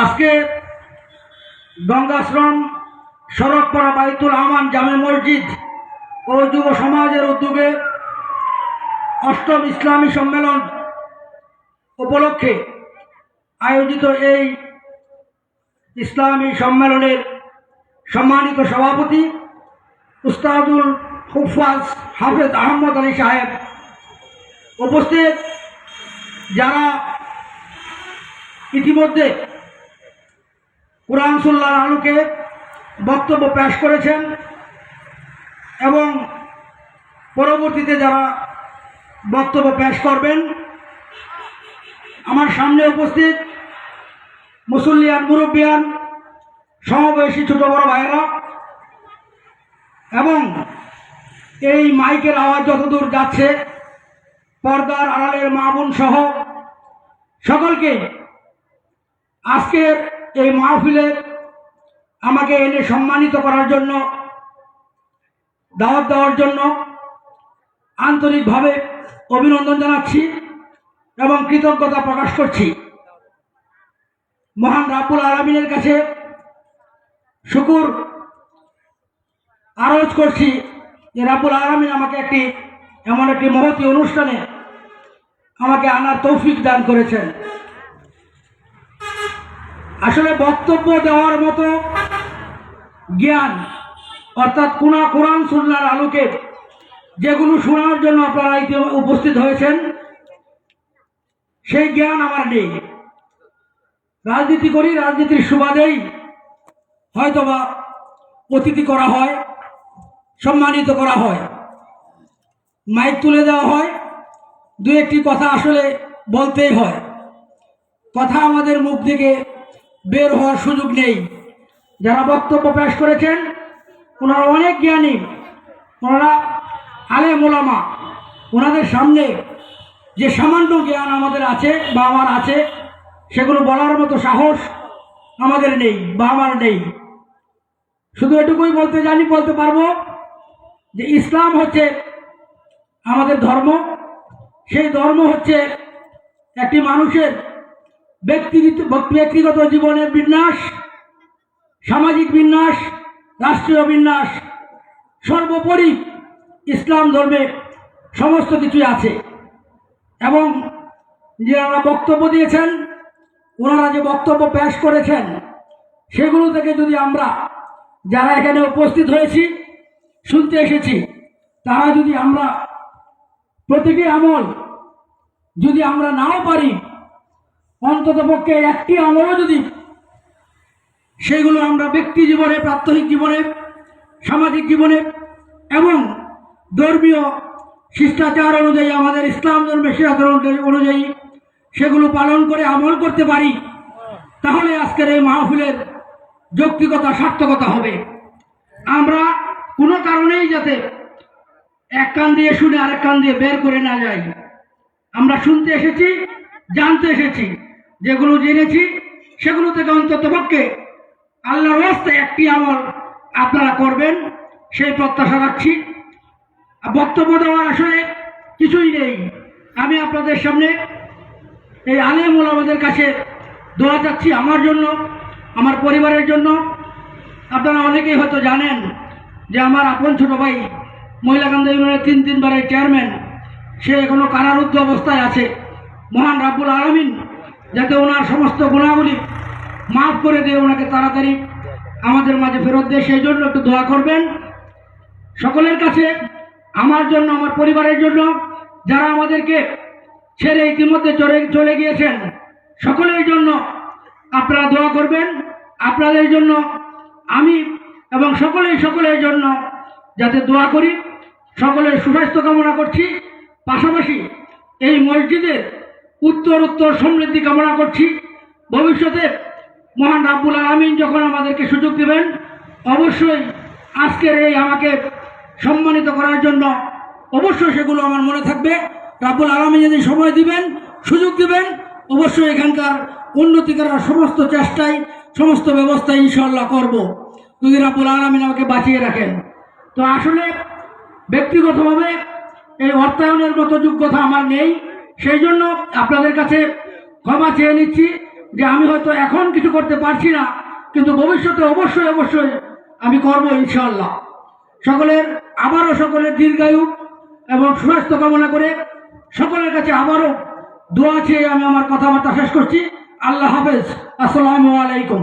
আজকে গঙ্গাশ্রম সড়কপাড়া বাইতুল আমান, জামে মসজিদ ও যুব সমাজের উদ্যোগে অষ্টম ইসলামী সম্মেলন উপলক্ষে আয়োজিত এই ইসলামী সম্মেলনের সম্মানিত সভাপতি উস্তাদুল হুফাজ হাফেজ আহমদ আলী সাহেব উপস্থিত। যারা ইতিমধ্যে কোরআন সুল্লাহ আলুকে বক্তব্য পেশ করেছেন এবং পরবর্তীতে যারা বক্তব্য পেশ করবেন, আমার সামনে উপস্থিত মুসল্লিয়ান মুরব্বিয়ান, সমবয়সী ছোট বড় ভাইরা এবং এই মাইকের আওয়াজ যতদূর যাচ্ছে, পর্দার আড়ালের মা বোন সহ সকলকে আজকের এই মাহফিলে আমাকে এনে সম্মানিত করার জন্য, দাওয়াত দেওয়ার জন্য আন্তরিকভাবে অভিনন্দন জানাচ্ছি এবং কৃতজ্ঞতা প্রকাশ করছি। মহান রাবুল আলমিনের কাছে শুকুর আরজ করছি যে রাবুল আলমিন আমাকে একটি, এমন একটি মহতী অনুষ্ঠানে আমাকে আনার তৌফিক দান করেছেন। আসলে বক্তব্য দেওয়ার মতো জ্ঞান, অর্থাৎ কোনা কোরআন সুন্নার আলোকে যেগুলো শোনার জন্য আপনারা উপস্থিত হয়েছেন, সেই জ্ঞান আমার নেই। রাজনীতি করি, রাজনীতির সুবাদেই হয়তোবা অতিথি করা হয়, সম্মানিত করা হয়। মাইক তুলে দেওয়া হয় দু একটি কথা আসলে বলতেই হয়। কথা আমাদের মুখ থেকে বের হওয়ার সুযোগ নেই। যারা বক্তব্য পেশ করেছেন, ওনারা অনেক জ্ঞানী। ওনারা আলে মোলামা ওনাদের সামনে যে সামান্য জ্ঞান আমাদের আছে বা আমার আছে, সেগুলো বলার মতো সাহস আমাদের নেই বা আমার নেই। শুধু এটুকুই বলতে জানি, বলতে পারব যে ইসলাম হচ্ছে আমাদের ধর্ম। সেই ধর্ম হচ্ছে একটি মানুষের ব্যক্তিগত জীবনের বিন্যাস, সামাজিক বিন্যাস, রাষ্ট্রীয় বিন্যাস, সর্বোপরি ইসলাম ধর্মে সমস্ত কিছুই আছে। এবং যারা বক্তব্য দিয়েছেন, ওনারা যে বক্তব্য পেশ করেছেন, সেগুলো থেকে যদি আমরা যারা এখানে উপস্থিত হয়েছি, শুনতে এসেছি, তারা যদি আমরা প্রতিটি আমল যদি আমরা নাও পারি অন্তত পক্ষে একটি আমলও যদি সেগুলো আমরা ব্যক্তি জীবনে, প্রাত্যহিক জীবনে, সামাজিক জীবনে এবং ধর্মীয় শিষ্টাচার অনুযায়ী, আমাদের ইসলাম ধর্মের শিষ্টাচার অনুযায়ী- সেগুলো পালন করে আমল করতে পারি, তাহলে আজকের এই মাহফিলের যৌক্তিকতা, সার্থকতা হবে। আমরা কোনো কারণেই যাতে এক কান দিয়ে শুনে আরেক কান দিয়ে বের করে না যাই। আমরা শুনতে এসেছি, জানতে এসেছি। যেগুলো জেনেছি, সেগুলো থেকে অন্তত পক্ষে আল্লাহর রাস্তায় একটি আমল আপনারা করবেন, সেই প্রত্যাশা রাখছি। বক্তব্য দেওয়ার আসলে কিছুই নেই। আমি আপনাদের সামনে এই আলেম ওলামাদের কাছে দোয়া চাচ্ছি আমার জন্য, আমার পরিবারের জন্য। আপনারা অনেকেই হয়তো জানেন যে আমার আপন ছোট ভাই মহিলাকান্দ ইউনিয়নের তিন তিনবারের চেয়ারম্যান, সে এখনও কারারুদ্ধ অবস্থায় আছে। মহান রাব্বুল আলমিন যাতে ওনার সমস্ত গুণাবলী মাফ করে দিয়ে ওনাকে তাড়াতাড়ি আমাদের মাঝে ফেরত দেয়, সেই জন্য একটু দোয়া করবেন। সকলের কাছে, আমার জন্য, আমার পরিবারের জন্য, যারা আমাদেরকে ছেড়ে ইতিমধ্যে চলে চলে গিয়েছেন, সকলের জন্য আপনারা দোয়া করবেন। আপনাদের জন্য আমি এবং সকলেই সকলের জন্য যাতে দোয়া করি। সকলের সুস্বাস্থ্য কামনা করছি। পাশাপাশি এই মসজিদের উত্তর উত্তর সমৃদ্ধি কামনা করছি। ভবিষ্যতে মহান রাব্বুল আলমিন যখন আমাদেরকে সুযোগ দেবেন, অবশ্যই আজকের এই আমাকে সম্মানিত করার জন্য অবশ্যই সেগুলো আমার মনে থাকবে। রাব্বুল আলমী যদি সময় দিবেন, সুযোগ দিবেন, অবশ্যই এখানকার উন্নতি করার সমস্ত চেষ্টাই সমস্ত ব্যবস্থা ইনশাল্লাহ করব। যদি রাব্বুল আলমিন আমাকে বাঁচিয়ে রাখেন। তো আসলে ব্যক্তিগতভাবে এই অর্থায়নের মতো যোগ্যতা আমার নেই। সেই জন্য আপনাদের কাছে ক্ষমা চেয়ে নিচ্ছি যে আমি হয়তো এখন কিছু করতে পারছি না, কিন্তু ভবিষ্যতে অবশ্যই অবশ্যই আমি করব ইনশাআল্লাহ। সকলের, আবারও সকলের দীর্ঘায়ু এবং সুস্বাস্থ্য কামনা করে সকলের কাছে আবারও দোয়া চেয়ে আমি আমার কথাবার্তা শেষ করছি। আল্লাহ হাফেজ। আসসালামু আলাইকুম।